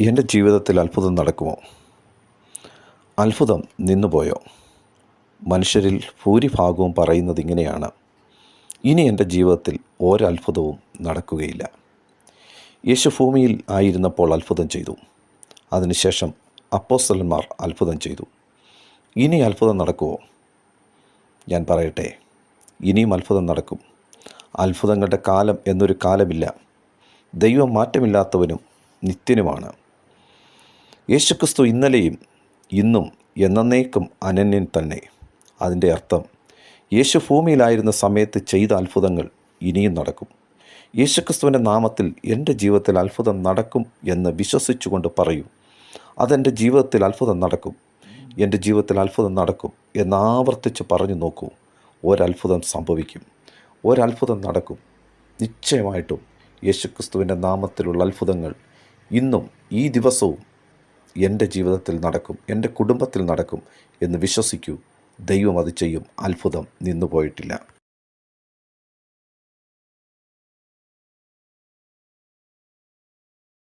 എന്റെ ജീവിതത്തിൽ അത്ഭുതം നടക്കുമോ? അത്ഭുതം നിന്നുപോയോ? മനുഷ്യരിൽ ഭൂരിഭാഗവും പറയുന്നത് ഇങ്ങനെയാണ്. ഇനി എന്റെ ജീവിതത്തിൽ ഒരത്ഭുതവും നടക്കുകയില്ല. യേശു ഭൂമിയിൽ ആയിരുന്നപ്പോൾ അത്ഭുതം ചെയ്തു. അതിനുശേഷം അപ്പോസ്തലന്മാർ അത്ഭുതം ചെയ്തു. ഇനി അത്ഭുതം നടക്കുമോ? ഞാൻ പറയട്ടെ ഇനിയും അത്ഭുതം നടക്കും. അത്ഭുതങ്ങളുടെ കാലം എന്നൊരു കാലമില്ല. ദൈവം മാറ്റമില്ലാത്തവനും നിത്യനുമാണ്. യേശുക്രിസ്തു ഇന്നലെയും ഇന്നും എന്നേക്കും അനന്യൻ തന്നെ. അതിന്റെ അർത്ഥം യേശു ഭൂമിയിലായിരുന്ന സമയത്ത് ചെയ്ത അത്ഭുതങ്ങൾ ഇനിയും നടക്കും. യേശുക്രിസ്തുവിന്റെ നാമത്തിൽ എന്റെ ജീവിതത്തിൽ അത്ഭുതം നടക്കും എന്ന് വിശ്വസിച്ചുകൊണ്ട് പറയൂ. അതെന്റെ ജീവിതത്തിൽ അത്ഭുതം നടക്കും. എന്റെ ജീവിതത്തിൽ അത്ഭുതം നടക്കും എന്ന് ആവർത്തിച്ച് പറഞ്ഞു നോക്കൂ. ഒരത്ഭുതം സംഭവിക്കും. ഒരത്ഭുതം നടക്കും. നിശ്ചയമായിട്ടും യേശുക്രിസ്തുവിന്റെ നാമത്തിലുള്ള അത്ഭുതങ്ങൾ ഇന്നും ഈ ദിവസവും എന്റെ ജീവിതത്തിൽ നടക്കും എന്റെ കുടുംബത്തിൽ നടക്കും എന്ന് വിശ്വസിക്കൂ. ദൈവം അത് ചെയ്യും. അത്ഭുതം നിന്നുപോയിട്ടില്ല.